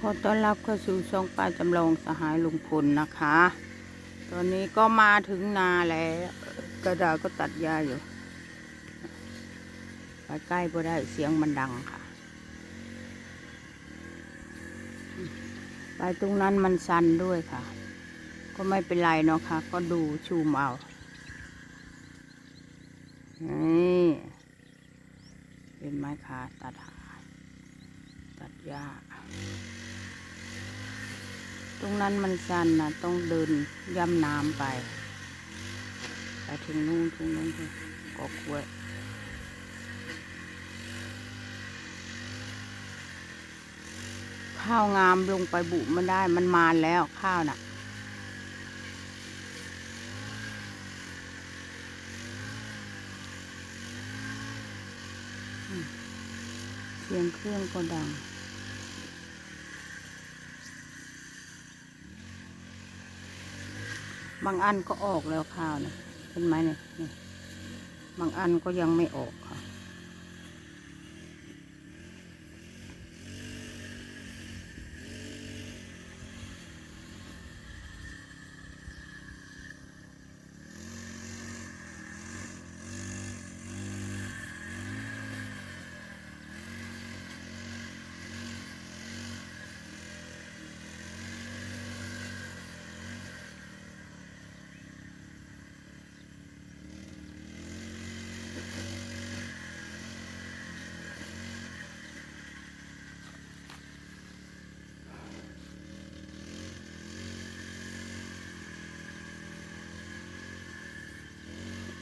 ขอต้อนรับเข้าสู่ช่องป้าจำลองสหายลุงพลนะคะ ตอนนี้ก็มาถึงนาแล้ว กระดาก็ตัดหญ้าอยู่ ไปใกล้ก็ได้เสียงมันดังค่ะ ไปตรงนั้นมันชันด้วยค่ะ ก็ไม่เป็นไรเนาะค่ะ ก็ดูชูมเอานี่เป็นไม้ขาตัดหาตัดหญ้า ตรงนั้นมันชันนะต้องเดินย่ำน้ำไป ไปถึงนู่นถึงนู่นถึงกอกล้วยข้าวงามลงไปบุมันได้มันมานแล้วข้าวน่ะ เสียงเครื่องก็ดัง บางอันก็ออกแล้วข้าวเนี่ยเห็นไหมเนี่ยบางอันก็ยังไม่ออก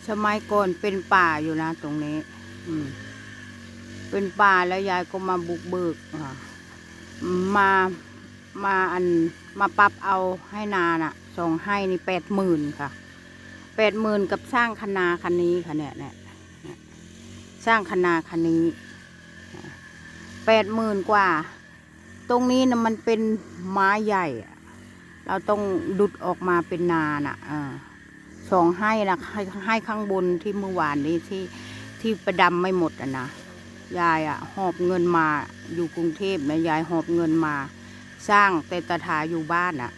สมัยก่อนเป็นป่าอยู่นะตรงนี้ อืม เป็นป่าแล้วยายก็มาบุกเบิกมา มาอัน มาปรับเอาให้นาน่ะ ส่งให้นี่แปดหมื่นค่ะ แปดหมื่นกับสร้างคณาคันนี้ค่ะเนี่ยเนี่ยสร้างคณาคันนี้ แปดหมื่นกว่า ตรงนี้นะมันเป็นไม้ใหญ่ เราต้องดุดออกมาเป็นนาน่ะอ่า สองให้นะให้ให้ข้างบนที่เมื่อวานนี้ที่ที่ประดำไม่หมดอะนะยายอะหอบเงินมาอยู่กรุงเทพนะยายหอบเงินมา สร้างเตตถาอยู่บ้านอะ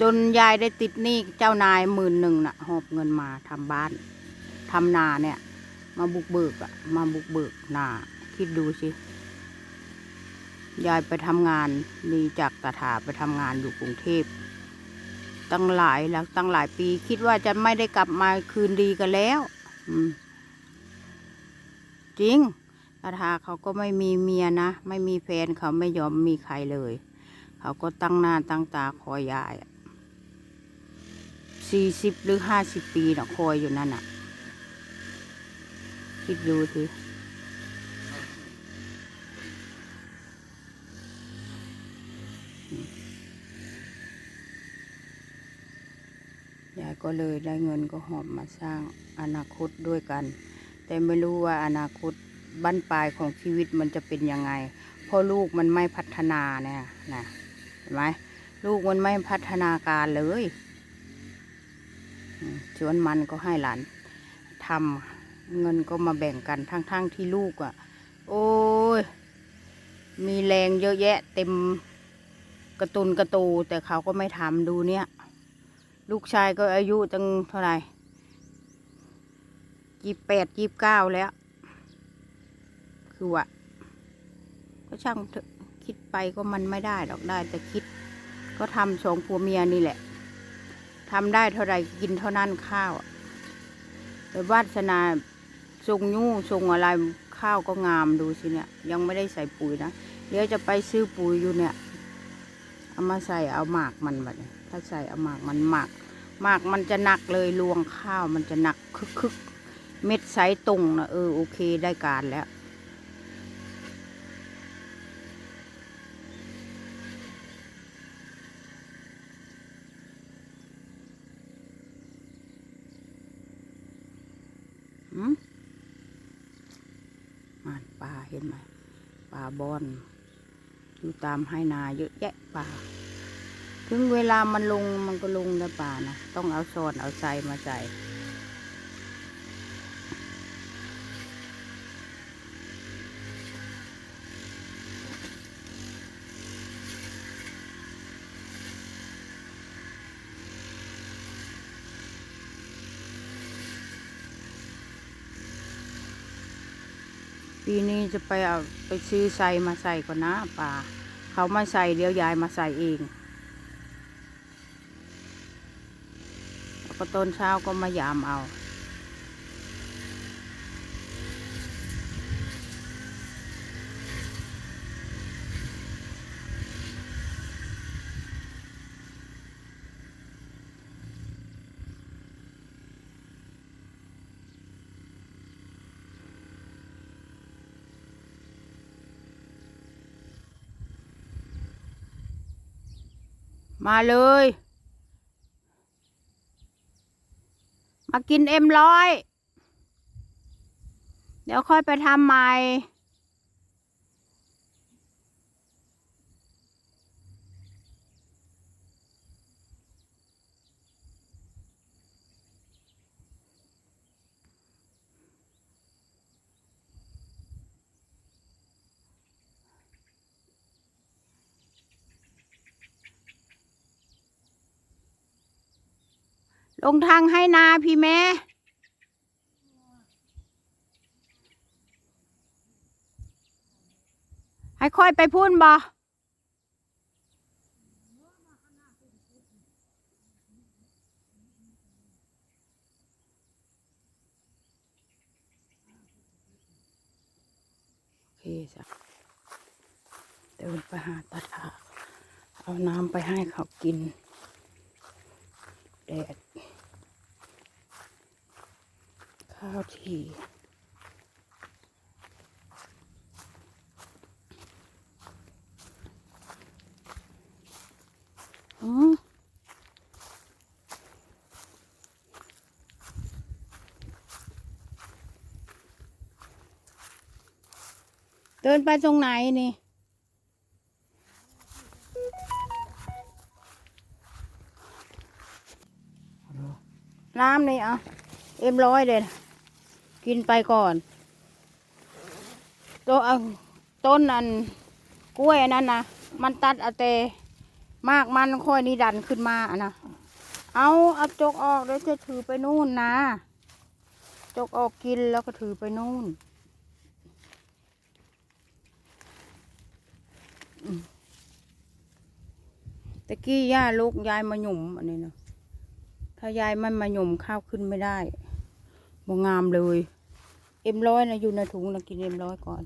จนยายได้ติดหนี้เจ้านายหมื่นหนึ่งน่ะหอบเงินมาทำบ้านทำนาเนี่ย มาบุกเบิกอะมาบุกเบิกนาคิดดูสิ ยายไปทำงานนีจากตาถาไปทำงานอยู่กรุงเทพตั้งหลายแล้วตั้งหลายปี คิดว่าจะไม่ได้กลับมาคืนดีกันแล้วจริงตาถาเขาก็ไม่มีเมียนะ ไม่มีแฟนเขาไม่ยอมมีใครเลย เขาก็ตั้งหน้าตั้งตาคอยยายสี่สิบหรือห้าสิบปีนะคอยอยู่นั่นน่ะ คิดดูสิ ยายก็เลยได้เงินก็หอบมาสร้างอนาคตด้วยกัน แต่ไม่รู้ว่าอนาคตบั้นปลายของชีวิตมันจะเป็นยังไงเพราะลูกมันไม่พัฒนาเนี่ยนะเห็นไหมลูกมันไม่พัฒนาการเลยอืมสวนมันก็ให้หลานทำเงินก็มาแบ่งกันทั้งๆทที่ลูกอะ่ะ โอ้ยมีแรงเยอะแยะเต็ม กระตุนกระตูแต่เขาก็ไม่ทำดูเนี่ย ลูกชายก็อายุตั้งเท่าไหร่ยี่แปดยี่เก้าแล้ว คือว่าก็ช่างคิดไปก็มันไม่ได้หรอกได้แต่คิด ก็ทำสองผัวเมียนี่แหละทำได้เท่าไหร่กินเท่านั้นข้าวแต่วาสนาทรงยู่ทรงอะไรข้าวก็งามดูสิเนี่ย ยังไม่ได้ใส่ปุ๋ยนะเดี๋ยวจะไปซื้อปุ๋ยอยู่เนี่ย เอามาใส่เอาหมากมันแบบนี้ถ้าใส่เอาหมากมันหมากหมากมันจะหนักเลยรวงข้าวมันจะหนักคึกคึกเม็ดไซส์ตรงนะเออโอเคได้การแล้วหืมมานปลาเห็นไหมปลาบอน อยู่ตามให้นาเยอะแยะป่า ถึงเวลามันลงมันก็ลงนะป่านะ ต้องเอาซอนเอาใจมาใส่ อ ปีนี้จะไปเอาไปซื้อใส่มาใส่ก่อนนะป่า เขาไม่ใส่เดี๋ยวยายมาใส่เองแล้วก็ต้นเช้าก็มายามเอา มาเลย มากินเอ็มร้อย เดี๋ยวค่อยไปทำใหม่ ลงทางให้นาพี่แม่ ให้ค่อยไปพุ่นบ่โอเคจ้ะเดินไปหาตาถาเอาน้ำไปให้เขากิน แดด ข้าวทีอืมเดินไปตรงไหนนี่ น้ำนี่อะเอ็มร้อยเลย กินไปก่อนตัวเอต้นอันกล้วยอันนั้นนะมันตัดอาแต่มากมันค่อยนี่ดันขึ้นมาอะนะเอาเอาจกออกแล้วจะถือไปนู่นนะจกออกกินแล้วก็ถือไปนู่นตะกี้ย่าลูกยายมาหยุ่มอันนี้นะ ถ้ายายมันมาหย่มข้าวขึ้นไม่ได้บ่งามเลย เอ็มร้อยนะอยู่ในถุงนะกินเอ็มร้อยก่อน